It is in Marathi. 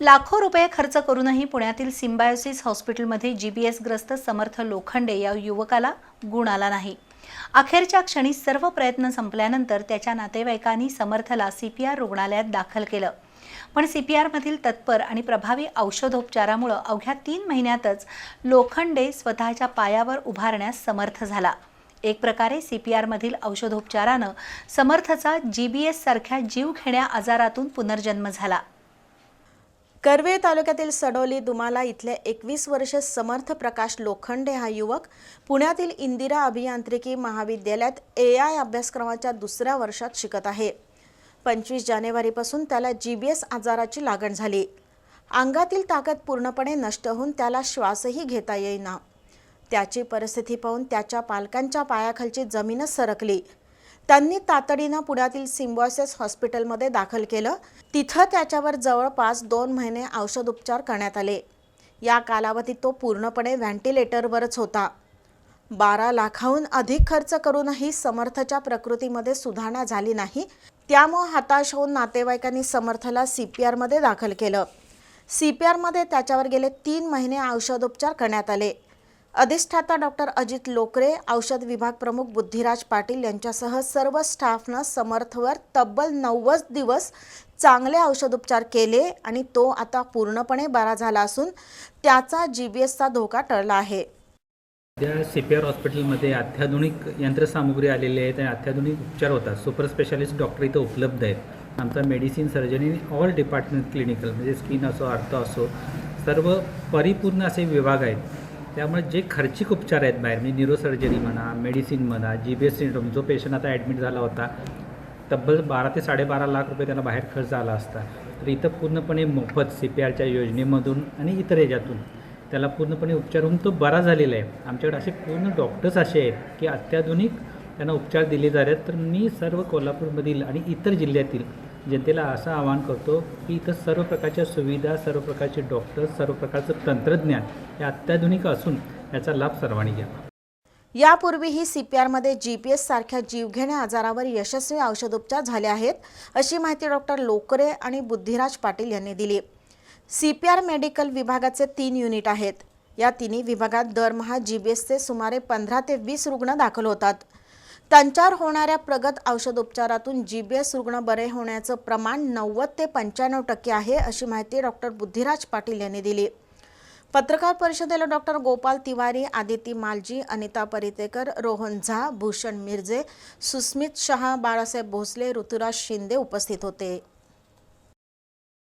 लाखो रुपये खर्च करूनही पुण्यातील सिम्बायोसिस हॉस्पिटलमध्ये जी बी ग्रस्त समर्थ लोखंडे या युवकाला गुण आला नाही. अखेरच्या क्षणी सर्व प्रयत्न संपल्यानंतर त्याच्या नातेवाईकांनी समर्थला सी पी आर रुग्णालयात दाखल केलं. पण सी पी आरमधील तत्पर आणि प्रभावी औषधोपचारामुळं अवघ्या तीन महिन्यातच लोखंडे स्वतःच्या पायावर उभारण्यास समर्थ झाला. एक प्रकारे सी पी आरमधील औषधोपचारानं समर्थचा जी बी एससारख्या जीवघेण्या आजारातून पुनर्जन्म झाला. कर्वे तालुक्यातील सडोली दुमाला इथले एकवीस वर्ष समर्थ प्रकाश लोखंडे हा युवक पुण्यातील इंदिरा अभियांत्रिकी महाविद्यालयात ए आय अभ्यासक्रमाच्या दुसऱ्या वर्षात शिकत आहे. पंचवीस जानेवारीपासून त्याला जी बी एस आजाराची लागण झाली. अंगातील ताकद पूर्णपणे नष्ट होऊन त्याला श्वासही घेता येईना. त्याची परिस्थिती पाहून त्याच्या पालकांच्या पायाखालची जमीनच सरकली. त्यांनी तातडीनं पुण्यातील सिम्बॉयसेस हॉस्पिटलमध्ये दाखल केलं. तिथं त्याच्यावर जवळपास दोन महिने औषधोपचार करण्यात आले. या कालावधीत तो पूर्णपणे व्हेंटिलेटरवरच होता. बारा लाखाहून अधिक खर्च करूनही समर्थच्या प्रकृतीमध्ये सुधारणा झाली नाही. त्यामुळे हताश होऊन नातेवाईकांनी समर्थला सी पी आरमध्ये दाखल केलं. सी पी आरमध्ये त्याच्यावर गेले तीन महिने औषधोपचार करण्यात आले. अधिष्ठाता डॉक्टर अजित लोकरे औषध विभाग प्रमुख बुद्धिराज पाटील यांच्यासह सर्व स्टाफनं समर्थवर तब्बल नव्वद दिवस चांगले औषधोपचार केले आणि तो आता पूर्णपणे बरा झाला असून त्याचा जी बी एसचा धोका टळला आहे. सध्या सी पी आर हॉस्पिटलमध्ये अत्याधुनिक यंत्रसामुग्री आलेली आहे आणि अत्याधुनिक उपचार होतात. सुपर स्पेशालिस्ट डॉक्टर इथं उपलब्ध आहेत. आमचा मेडिसिन सर्जनी ऑल डिपार्टमेंट क्लिनिकल म्हणजे स्किन असो अर्थ असो सर्व परिपूर्ण असे विभाग आहेत. त्यामुळे जे खर्चिक उपचार आहेत बाहेर म्हणजे न्यूरोसर्जरी म्हणा मेडिसिन म्हणा जी बी एस सिंड्रोम जो पेशंट आता ॲडमिट झाला होता तब्बल बारा ते साडेबारा लाख रुपये त्याला बाहेर खर्च आला असता. तर इथं पूर्णपणे मोफत सी पी आरच्या योजनेमधून आणि इतर याच्यातून त्याला पूर्णपणे उपचार होऊन तो बरा झालेला आहे. आमच्याकडे असे पूर्ण डॉक्टर्स असे आहेत की अत्याधुनिक त्यांना उपचार दिले जात आहेत. तर मी सर्व कोल्हापूरमधील आणि इतर जिल्ह्यातील जनतेला असं आवाहन करतो की इथं सर्व प्रकारच्या सुविधा सर्व प्रकारचे डॉक्टर्स सर्व प्रकारचं तंत्रज्ञान हे अत्याधुनिक असून याचा लाभ सर्वांनी घ्यावा. यापूर्वीही सी पी आरमध्ये जी पी एस सारख्या जीवघेण्या आजारावर यशस्वी औषधोपचार झाले आहेत अशी माहिती डॉक्टर लोकरे आणि बुद्धिराज पाटील यांनी दिली. सी पी आर मेडिकल विभागाचे तीन युनिट आहेत. या तिन्ही विभागात दरमहा जी बी एसचे सुमारे पंधरा ते वीस रुग्ण दाखल होतात. त्यांच्यावर होणाऱ्या प्रगत औषधोपचारातून जी बी एस रुग्ण बरे होण्याचं प्रमाण नव्वद ते पंच्याण्णव टक्के आहे अशी माहिती डॉक्टर बुद्धिराज पाटील यांनी दिली. पत्रकार परिषदेला डॉक्टर गोपाल तिवारी आदिती मालजी अनिता परितेकर रोहन झा भूषण मिर्जे सुस्मित शहा बाळासाहेब भोसले ऋतुराज शिंदे उपस्थित होते.